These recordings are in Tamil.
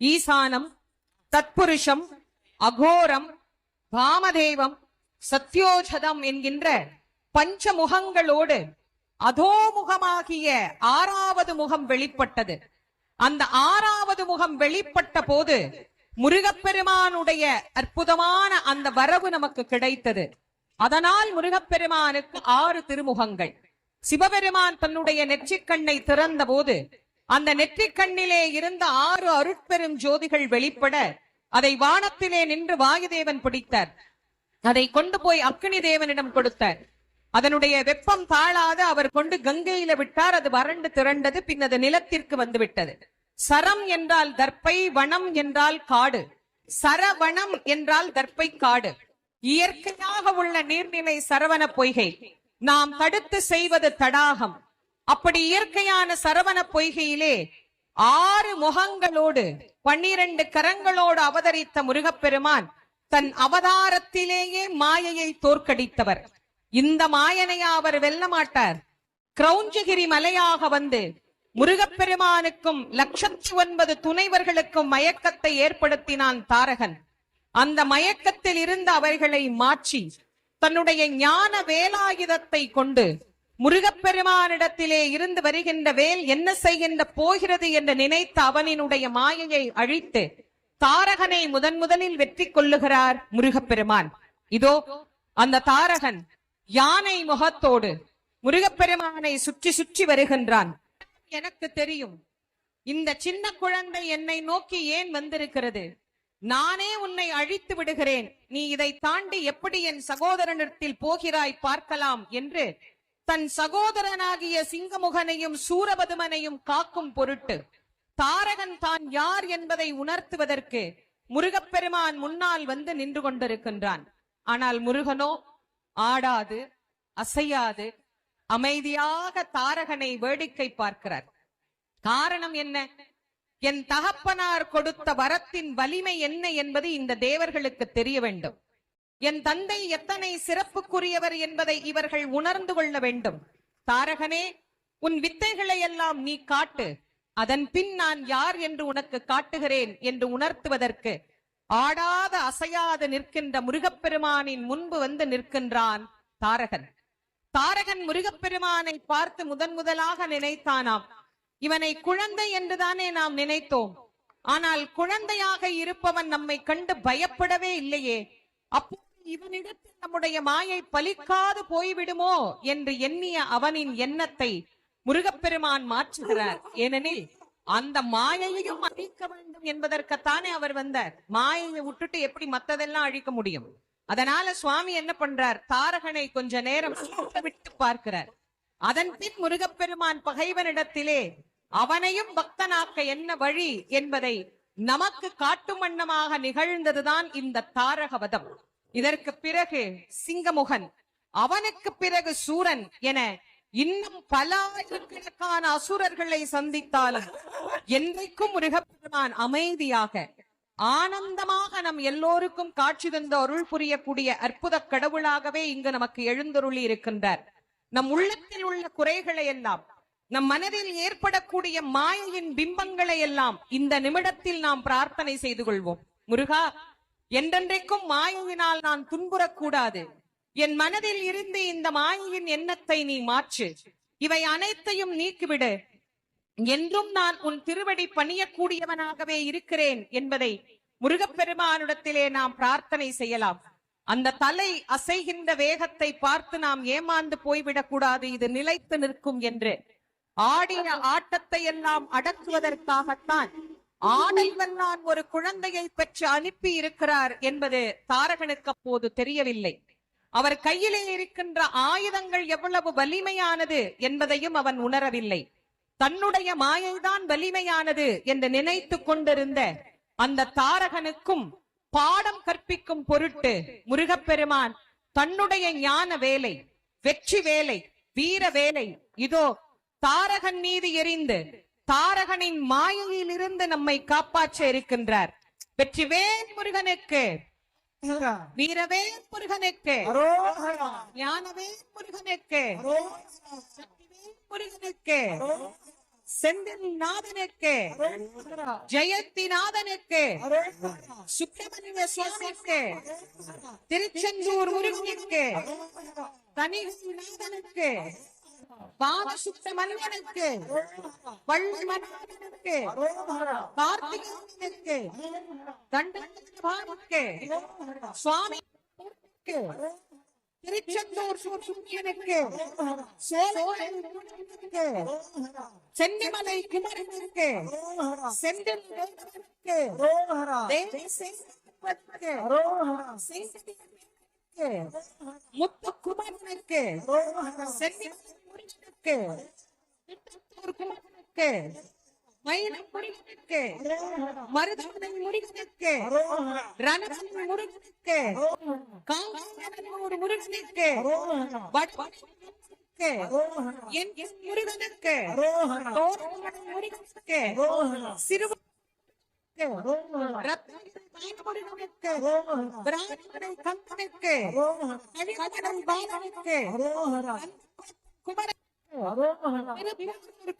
ஈசானம் தத்புருஷம் அகோரம் காமதேவம் சத்யோஜதம் என்கின்ற பஞ்சமுகங்களோடு அதோமுகமாகிய ஆறாவது முகம் வெளிப்பட்டது. அந்த ஆறாவது முகம் வெளிப்பட்ட போது முருகப்பெருமானுடைய அற்புதமான அந்த வரவு நமக்கு கிடைத்தது. அதனால் முருகப்பெருமானுக்கு ஆறு திருமுகங்கள். சிவபெருமான் தன்னுடைய நெற்றிக்கண்ணை திறந்த போது அந்த நெற்றிக்கண்ணிலே இருந்த ஆறு அருட்பெரும் ஜோதிகள் வெளிப்பட அதை வானத்திலே நின்று வாயுதேவன் பிடித்தார். அதை கொண்டு போய் அக்னி தேவனிடம் கொடுத்தார். அதனுடைய வெப்பம் தாழாத அவர் கொண்டு கங்கையில விட்டார். அது வறண்டு திரண்டது. பின் அது நிலத்திற்கு வந்துவிட்டது. சரம் என்றால் தர்ப்பை வனம் என்றால் காடு. சரவணம் என்றால் தர்ப்பை காடு. இயற்கையாக உள்ள நீர்நிலை சரவண பொய்கை. நாம் தடுத்து செய்வது தடாகம். அப்படி இயற்கையான சரவண பொய்கையிலே ஆறு முகங்களோடு பன்னிரண்டு கரங்களோடு அவதரித்த முருகப்பெருமான் தன் அவதாரத்திலேயே மாயையை தோற்கடித்தவர். இந்த மாயனையா அவர் வெல்ல மாட்டார். கிரௌஞ்சகிரி மலையாக வந்து முருகப்பெருமானுக்கும் லட்சத்தி ஒன்பது துணைவர்களுக்கும் மயக்கத்தை ஏற்படுத்தினான் தாரகன். அந்த மயக்கத்தில் இருந்து அவர்களை மாற்றி தன்னுடைய ஞான வேலாயுதத்தை கொண்டு முருகப்பெருமானிடத்திலே இருந்து வருகின்ற வேல் என்ன செய்கின்ற போகிறது என்று நினைத்த அவனினுடைய மாயையை அழித்து தாரகனை முதன் முதலில் வெற்றி கொள்ளுகிறார் முருகப்பெருமான். இதோ அந்த தாரகன் யானை முகத்தோடு முருகப்பெருமானை சுற்றி சுற்றி வருகின்றான். எனக்கு தெரியும் இந்த சின்ன குழந்தை என்னை நோக்கி ஏன் வந்திருக்கிறது? நானே உன்னை அழித்து விடுகிறேன். நீ இதை தாண்டி எப்படி என் சகோதரனிடத்தில் போகிறாய் பார்க்கலாம் என்று தன் சகோதரனாகிய சிங்கமுகனையும் சூரபதுமனையும் காக்கும் பொருட்டு தாரகன் தான் யார் என்பதை உணர்த்துவதற்கு முருகப்பெருமான் முன்னால் வந்து நின்று கொண்டிருக்கின்றான். ஆனால் முருகனோ ஆடாது அசையாது அமைதியாக தாரகனை வேடிக்கை பார்க்கிறார். காரணம் என்ன? என் தகப்பனார் கொடுத்த வரத்தின் வலிமை என்ன என்பது இந்த தேவர்களுக்கு தெரிய வேண்டும். என் தந்தை எத்தனை சிறப்புக்குரியவர் என்பதை இவர்கள் உணர்ந்து கொள்ள வேண்டும். தாரகனே உன் வித்தைகளை எல்லாம் நீ காட்டு. அதன் பின் நான் யார் என்று உனக்கு காட்டுகிறேன் என்று உணர்த்துவதற்கு. ஆடாத அசையாது நிற்கின்ற முருகப்பெருமானின் முன்பு வந்து நிற்கின்றான் தாரகன். தாரகன் முருகப்பெருமானை பார்த்து முதன் முதலாக நினைத்தானாம். இவனை குழந்தை என்றுதானே நாம் நினைத்தோம். ஆனால் குழந்தையாக இருப்பவன் நம்மை கண்டு பயப்படவே இல்லையே. அப்போ இவனிடத்தில் நம்முடைய மாயை பலிக்காது போய்விடுமோ என்று எண்ணிய அவனின் எண்ணத்தை முருகப்பெருமான் மாற்றுகிறார். ஏனெனில் அந்த மாயையையும் அழிக்க வேண்டும் என்பதற்குத்தானே அவர் வந்தார். மாயையை விட்டுட்டு எப்படி மத்ததெல்லாம் அழிக்க முடியும்? அதனால சுவாமி என்ன பண்றார்? தாரகனை கொஞ்ச நேரம் விட்டு பார்க்கிறார். அதன் பின் முருகப்பெருமான் பகைவனிடத்திலே அவனையும் பக்தனாக்க என்ன வழி என்பதை நமக்கு காட்டும் வண்ணமாக நிகழ்ந்ததுதான் இந்த தாரகவதம். இதற்கு பிறகு சிங்கமுகன் அவனுக்கு பிறகு சூரன் என இன்னும் பல ஆயிரக்கணக்கான அசுரர்களை சந்தித்தாலும் என்றைக்கும் முருகப்பெருமான் அமைதியாக ஆனந்தமாக நம் எல்லோருக்கும் காட்சி தந்த அருள் புரியக்கூடிய அற்புத கடவுளாகவே இங்கு நமக்கு எழுந்தருளி இருக்கின்றார். நம் உள்ளத்தில் உள்ள குறைகளை எல்லாம் நம் மனதில் ஏற்படக்கூடிய மாயையின் பிம்பங்களை எல்லாம் இந்த நிமிடத்தில் நாம் பிரார்த்தனை செய்து கொள்வோம். முருகா என்றென்றைக்கும் மாயுவினால் நான் துன்புறக்கூடாது. என் மனதில் இருந்து இந்த மாயையின் எண்ணத்தை நீ மாற்று. இவை அனைத்தையும் நீக்கிவிடு. என்றும் நான் உன் திருவடி பணியக்கூடியவனாகவே இருக்கிறேன் என்பதை முருகப்பெருமானிடத்திலே நாம் பிரார்த்தனை செய்யலாம். அந்த தலை அசைகின்ற வேகத்தை பார்த்து நாம் ஏமாந்து போய்விடக் கூடாது இது நிலைத்து நிற்கும் என்று. ஆடிய ஆட்டத்தை எல்லாம் அடக்குவதற்காகத்தான் ஆடல் வல்லான் ஒரு குழந்தையை பெற்று அனுப்பி இருக்கிறார் என்பது தாரகனுக்கு அப்போது தெரியவில்லை. அவர் கையிலே இருக்கின்ற ஆயுதங்கள் எவ்வளவு வலிமையானது என்பதையும் அவன் உணரவில்லை. தன்னுடைய மாயைதான் வலிமையானது என்று நினைத்துக் கொண்டிருந்த அந்த தாரகனுக்கும் பாடம் கற்பிக்கும் பொருட்டு முருகப்பெருமான் தன்னுடைய ஞான வேலை வெற்றி வேலை வீர வேலை இதோ தாரகன் மீது எரிந்து தாரகனின் மாயையிலிருந்து நம்மை காப்பாற்ற இருக்கின்றார். வெற்றிவேல் முருகனுக்கு வீரவேல் முருகனுக்கு ஞானவேல் முருகனுக்கு முருகனுக்கு செந்தில் நாதனுக்கு ஜெயந்தி நாதனுக்கு சுப்பிரமணிய சுவாமிக்கு திருச்செந்தூர் முருகனுக்கு தனி நாதனுக்கு பாலசுப்ரமணியனுக்கு வள்ளிமன்னனுக்கு கார்த்திகேயனுக்கு தண்டபாணிக்கு சுவாமி திருச்செந்தூர் சூரியனுக்கு சோழனுக்கு சென்னிமலை குமரனுக்கு. செந்தில் வேந்தனுக்கு தேவி செங்கனுக்கு செங்கனுக்கு முத்துக்குமரனுக்கு சென்னிமலை முருகனுக்கு திருச்செந்தூர் குமரனுக்கு மயிலம்புரிக்கு முருகனுக்கு ரணமன் முருகனுக்கு முருகனுக்கு என் என் முருகனுக்கு முருகனுக்கு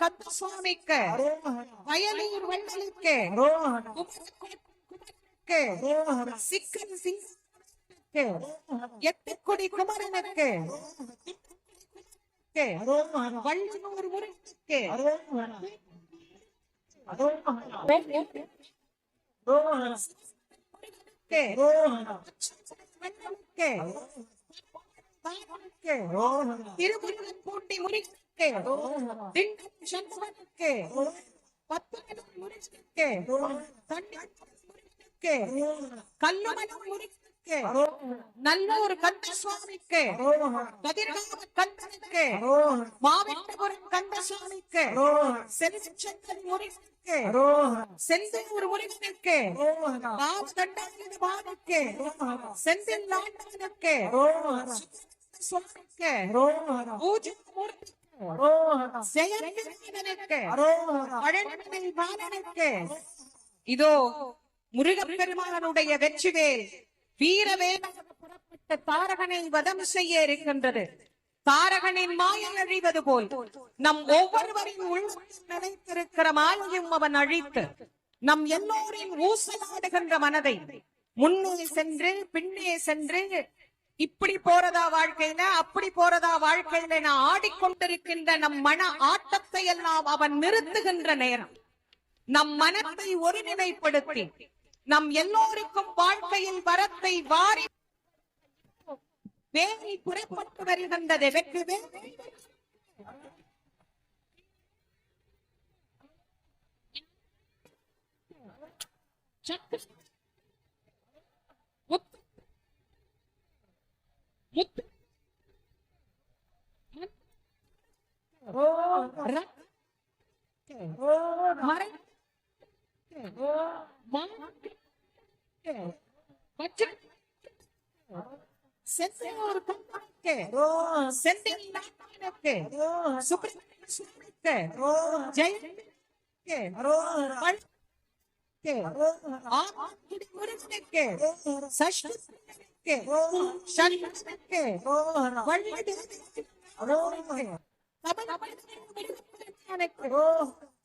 கந்தசுவாமிக்கு. வயலூர் வள்ளலுக்கு. சிக்கன் சிங்கனுக்கு எட்டுக்குடி குமரனுக்கு. வள்ளனூர் முருகனுக்கு வள்ளலுக்கு திருமுருகன் பூண்டி முருகனுக்கு திண்டம் சண்முகனுக்கு பத்தனூர் முருகனுக்கு தண்ணீர் முருகனுக்கு கல்லுமலம் முருகனுக்கு நல்லூர் கந்த சுவாமிக்கு. கதிர்காம கந்தனுக்கு. மாவட்டபுரம் கந்தசுவாமிக்கு செல்வச்சந்தன் முருகனுக்கு செந்தூர் முருகனுக்கு ராமகண்டாயுத பாபுக்கு செந்தில் நாட்டனுக்கு சுவாமிக்கு. பூஜை ஜெயந்திரனுக்கு பழனிமலை பாலனுக்கு இதோ முருகப்பெருமானுடைய வெற்றிவேல். வீரவேலாக புறப்பட்ட தாரகனை வதம் செய்ய இருக்கின்றது. தாரகனின் மாயம் அழிவது போல் நம் ஒவ்வொருவரின் உள் நினைத்திருக்கிற மாயையும் அவன் அழித்து நம் எல்லோரின் ஊசலாடுகின்ற மனதை முன்னே சென்று பின்னே சென்று இப்படி போறதா வாழ்க்கையில அப்படி போறதா வாழ்க்கையில நான் ஆடிக்கொண்டிருக்கின்ற நம் மன ஆட்டத்தை எல்லாம் அவன் நிறுத்துகின்ற நேரம். நம் மனத்தை ஒருநிலைப்படுத்தி நம் எல்லோருக்கும் வாழ்க்கையில் வரத்தை வாரி வேலை புறப்பட்டு வருகின்றது வெற்றி வேலை சக்கு. செந்தூர் கம்பனுக்கு செந்தில் நாட்டானுக்கு சுப்பிரமணிய சுவாமிக்கு ஆமாக்குடி முருகனுக்கு சண்முகனுக்கு வள்ளிதேவிக்கு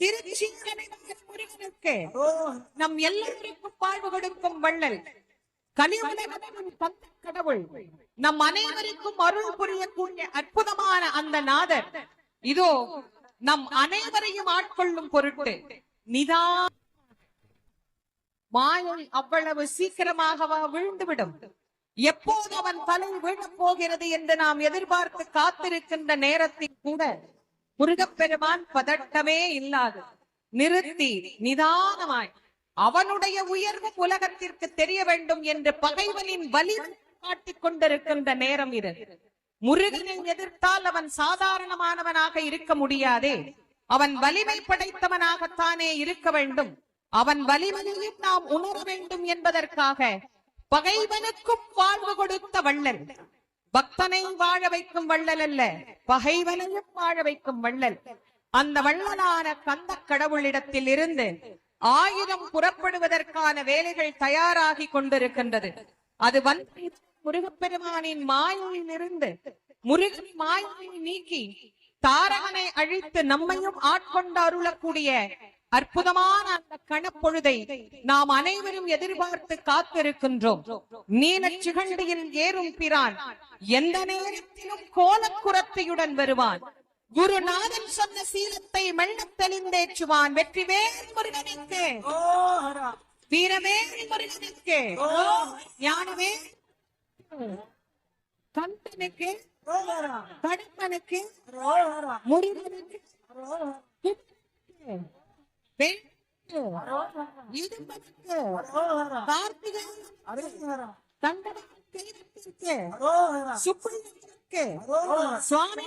திருச்சி முருகனுக்கு நம் எல்லாருக்கும் வாழ்வு கொடுக்கும் வள்ளல் கலியுலகின் கடவுள் நம் அனைவருக்கும் அருள் புரியக்கூடிய அற்புதமான அந்த நாதர். இதோ நம் அனைவரையும் ஆட்கொள்ளும் பொருட்டு நிதா மாயை அவ்வளவு சீக்கிரமாகவா விழுந்துவிடும். எப்போது அவன் தலை விழப் போகிறது என்று நாம் எதிர்பார்த்து காத்திருக்கின்ற நேரத்தில் கூட முருகப்பெருமான் பதட்டமே இல்லாது நிறுத்தி நிதானமாய் அவனுடைய உயர்வு உலகத்திற்கு தெரிய வேண்டும் என்று பகைவனின் வலி காட்டிக் கொண்டிருக்கின்ற நேரம் இது. முருகனை எதிர்த்தால் அவன் சாதாரணமானவனாக இருக்க முடியாதே. அவன் வலிமை படைத்தவனாகத்தானே இருக்க வேண்டும். அவன் வலிமையையும் நாம் உணர வேண்டும் என்பதற்காக பகைவனுக்கும் வாழ்வு கொடுத்த வள்ளல். பக்தனை வாழ வைக்கும் வள்ளல் அல்ல பகைவனையும் வாழ வைக்கும் வள்ளல். அந்த வள்ளலான கந்த கடவுளிடத்தில் இருந்து ஆயுதம் புறப்படுவதற்கான வேலைகள் தயாராகி கொண்டிருக்கின்றது. அது வந்து முருகப்பெருமானின் மாயையில் இருந்து முருகன் மாயை நீக்கி தாரகனை அழித்து நம்மையும் ஆட்கொண்டு அருளக்கூடிய அற்புதமான அந்த கணப்பொழுதை நாம் அனைவரும் எதிர்பார்த்து காத்திருக்கின்றோம். நீலச் சிகண்டியில் ஏறும் பிரான் எந்த நேரத்திலும் கோலக்குரத்தையுடன் வருவான். குருநாதன் சொன்ன சீலத்தை மெல்லத் தெளிந்தேற்றுவான் வெற்றிவேல் முருகனுக்கு. வீரவேல் முருகனுக்கு. ஞானவே. கந்தனுக்கு கடம்பனுக்கு முருகனுக்கு இடும்பனுக்கு சுப்பிரமணியனுக்கு சுவாமி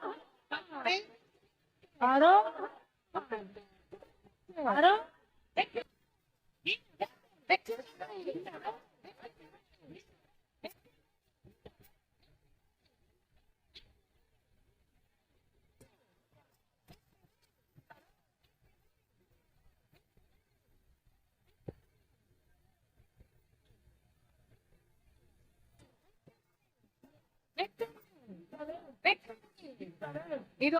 இது